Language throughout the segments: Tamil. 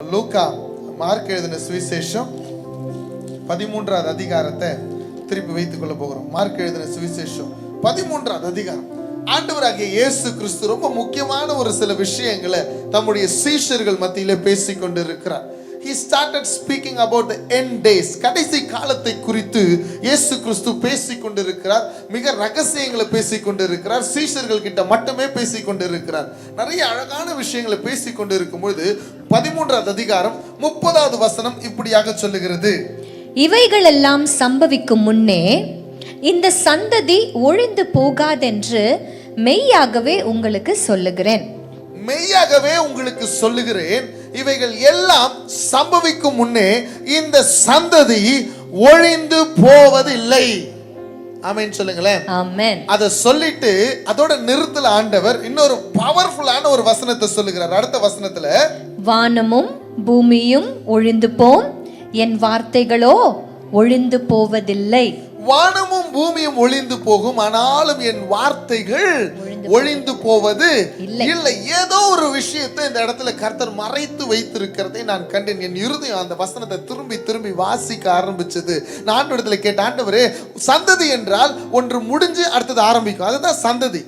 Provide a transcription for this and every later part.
லூக்கா மார்க் எழுதின சுவிசேஷம் பதிமூன்றாவது அதிகாரத்தை திருப்பி வைத்துக் கொள்ள போகிறோம். மார்க் எழுதின சுவிசேஷம் பதிமூன்றாவது அதிகாரம். ஆண்டவராகிய இயேசு கிறிஸ்து ரொம்ப முக்கியமான ஒரு சில விஷயங்களை தம்முடைய சீஷர்கள் மத்தியில பேசிக்கொண்டு இருக்கிறார் he started speaking about the end days. கடைசி காலத்தை குறித்து இயேசு கிறிஸ்து பேசிக் கொண்டிருக்கிறார் மிக ரகசியங்களை பேசிக் கொண்டிருக்கிறார் சீஷர்கள் கிட்ட மட்டுமே பேசிக் கொண்டிருக்கிறார் நிறைய அழகான விஷயங்களை பேசிக் கொண்டிருக்கும் பொழுது பதிமூன்றாவது அதிகாரம் முப்பதாவது வசனம் இப்படியாக சொல்லுகிறது. இவைகளெல்லாம் சம்பவிக்கும் முன்னே இந்த சந்ததி ஒழிந்து போகாதென்று மெய்யாகவே உங்களுக்கு சொல்லுகிறேன். மெய்யாகவே உங்களுக்கு சொல்லுகிறேன். இவைகள் எல்லாம் சம்பவிக்கும் முன்னே இந்த சந்ததி ஒழிந்து போவதில்லை. ஆமென் சொல்லுங்களேன். ஆமென். அதை சொல்லிட்டு அதோட நிறுத்தல ஆண்டவர் இன்னொரு பவர்ஃபுல்லான ஒரு வசனத்தை சொல்லுகிறார். அடுத்த வசனத்துல வானமும் பூமியும் ஒழிந்து போம் என் வார்த்தைகளோ ஒழிந்து போவதில்லை. வானமும் பூமியும் ஒளிந்து போகும் ஆனாலும் என் வார்த்தைகள் ஒளிந்து போவது இல்லை. ஏதோ ஒரு விஷயத்தை இந்த இடத்துல கர்த்தர் மறைத்து வைத்திருக்கிறதை நான் கண்டேன். என் இருதயம் அந்த வசனத்தை திரும்பி திரும்பி வாசிக்க ஆரம்பிச்சது. நான் இடத்துல கேட்ட ஆண்டவரே சந்ததி என்றால் ஒன்று முடிஞ்சு அடுத்தது ஆரம்பிக்கும். அதுதான் சந்ததி.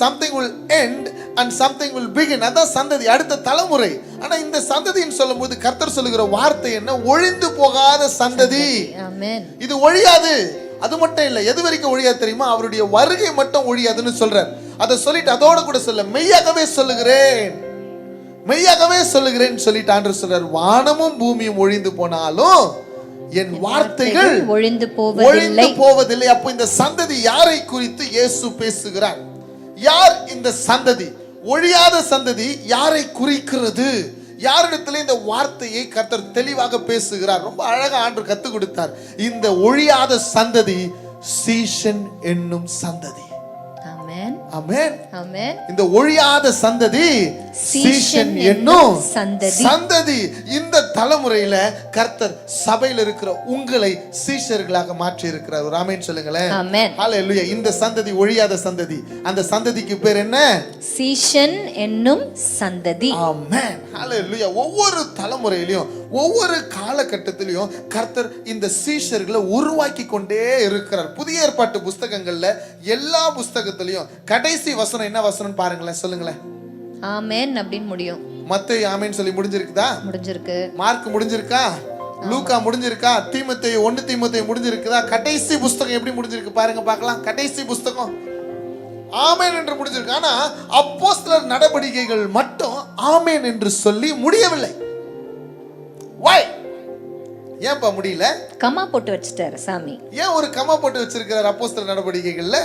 Something will end and something will begin. அதான் சந்ததி அடுத்த தலைமுறை. ஆனா இந்த சந்ததின்னு சொல்லும்போது கர்த்தர் சொல்லுகிற வார்த்தை என்ன? ஒழிந்து போகாத சந்ததி. இது ஒழியாது. அது மட்டும் இல்லை எது வரைக்கும் ஒழியாது தெரியுமா? அவருடைய வருகை மட்டும் ஒழியாதுன்னு சொல்றார். அதை சொல்லிட்டு அதோட கூட சொல்ல மெய்யாகவே சொல்லுகிறேன். மெய்யாகவே சொல்லுகிறேன் சொல்லிட்டு ஆண்டு சொல்றார். வானமும் பூமியும் ஒழிந்து போனாலும் என் வார்த்தைகள் ஒழிந்து ஒழிந்து போவதில்லை. போவதில்லை. அப்போ இந்த சந்ததி யாரை குறித்து இயேசு பேசுகிறார்? யார் இந்த சந்ததி? ஒழியாத சந்ததி யாரை குறிக்கிறது? யாரிடத்துல இந்த வார்த்தையை கர்த்தர் தெளிவாக பேசுகிறார்? ரொம்ப அழகா ஆண்டு கத்து கொடுத்தார். இந்த ஒழியாத சந்ததி சீஷன் என்னும் சந்ததி. இந்த ஒழியாத சந்ததி சீஷன் சீஷன் என்னும் சந்ததி. இந்த தலைமுறையில கர்த்தர் சபையில் இருக்கிற உங்களை சீஷர்களாக மாற்றி இருக்கிறார் ஒரு ஆமென் சொல்லுங்களேன். இந்த சந்ததி ஒழியாத சந்ததி. அந்த சந்ததிக்கு பேர் என்ன? சீஷன் என்னும் சந்ததி. ஆமென். ஹalleluya ஒவ்வொரு தலைமுறையிலையும் ஒவ்வொரு காலகட்டத்திலையும் கர்த்தர் இந்த சீஷர்களை உருவாக்கி கொண்டே இருக்கிறார். புதிய ஏற்பாட்டு புஸ்தகங்கள்ல எல்லா புஸ்தகத்திலையும் கடைசி வசனம் என்ன வசனம் பாருங்களேன் சொல்லுங்களேன். ஆமென் அப்படின்னு முடியும். மத்தேயு ஆமென் சொல்லி முடிஞ்சிருக்குதா? முடிஞ்சிருக்கு. மார்க் முடிஞ்சிருக்கா? லூக்கா முடிஞ்சிருக்கா? தீமத்தை ஒன்னு தீமத்தை முடிஞ்சிருக்குதா? கடைசி புஸ்தகம் எப்படி முடிஞ்சிருக்கு பாருங்க பார்க்கலாம். கடைசி புஸ்தகம். ஆமேன் என்று முடிஞ்சிருக்கு. ஆனா அப்போஸ்தலர் நடவடிக்கைகள் மட்டும் ஆமேன் என்று சொல்லி முடியவில்லை. ஏன்பா முடியல? கமா போட்டு வச்சுட்டாரு சாமி. ஏன் ஒரு கமா போட்டு வச்சிருக்கிறார் அப்போஸ்தலர் நடவடிக்கைகள்ல?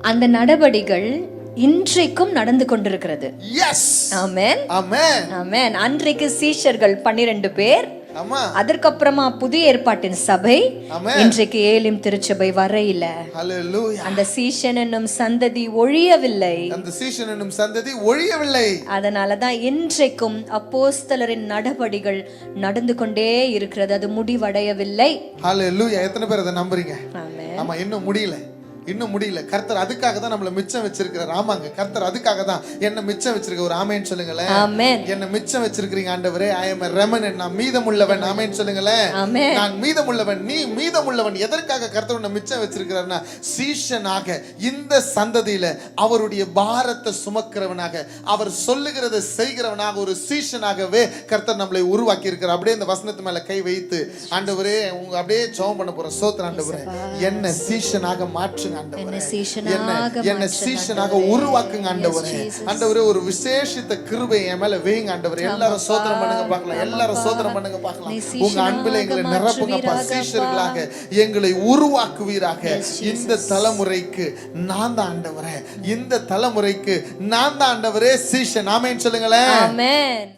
அந்த நடவடிகள் இன்றைக்கும் நடந்து கொண்டிருக்கிறது. எஸ் ஆமென். ஆமென். ஆமென். அன்றைக்கு சீஷர்கள் பன்னிரண்டு பேர் அதற்கப்புறமா புதிய ஏற்பாட்டின் சபை இன்றைக்கு ஏலிம் திருச்சபை வரையில. அந்த சீஷன் என்னும் சந்ததி ஒழியவில்லை. அந்த சீஷன் என்னும் சந்ததி ஒழியவில்லை. அதனாலதான் இன்றைக்கும் அப்போஸ்தலரின் நடபடிகள் நடந்து கொண்டே இருக்கிறது. அது முடிவடையவில்லை. எத்தனை பேர் அதை நம்புறீங்க? ஆமா இன்னும் முடியல. இன்னும் முடியல. கர்த்தர் அதுக்காக தான் நம்மள மிச்சம் வச்சிருக்கிறார் ஆமாங்க கர்த்தர் அதுக்காக தான் என்ன மிச்சம் வச்சிருக்க ஒரு ஆமேன்னு சொல்லுங்களேன். என்ன மிச்சம் வச்சிருக்கிறீங்க ஆண்டவரே. ஐ எம் ரெமன் நான் மீதமுள்ளவன். ஆமேன்னு சொல்லுங்களேன். நான் மீதமுள்ளவன். நீ மீதமுள்ளவன். எதற்காக கர்த்தர் உன்னை மிச்சம் வச்சிருக்கிறார்னா சீஷனாக இந்த சந்ததியில அவருடைய பாரத்தை சுமக்கிறவனாக அவர் சொல்லுகிறதை செய்கிறவனாக ஒரு சீஷனாகவே கர்த்தர் நம்மளை உருவாக்கி இருக்கிறார் அப்படியே இந்த வசனத்து மேல கை வைத்து ஆண்டவரே உங்க அப்படியே ஜெபம் பண்ண போற சோத்திர ஆண்டவரே என்ன சீஷனாக மாற்றுங்க. ஆண்டவரே. என்னை சீஷனாக என்ன சீஷனாக. உருவாக்குங்க ஆண்டவரே. ஆண்டவரே ஒரு விசேஷித்த கிருபை என் மேல வேங்க ஆண்டவரே எல்லாரும் சோதனம் பண்ணுங்க பார்க்கலாம். எல்லாரும் சோதனம் பண்ணுங்க பார்க்கலாம். உங்க அன்பில் எங்களை நிரப்புங்கப்பா. சீஷர்களாக எங்களை உருவாக்குவீராக. இந்த தலைமுறைக்கு நான் தான் ஆண்டவரே இந்த தலைமுறைக்கு நான் தான் ஆண்டவரே சீஷன். ஆமேன்னு சொல்லுங்களேன்.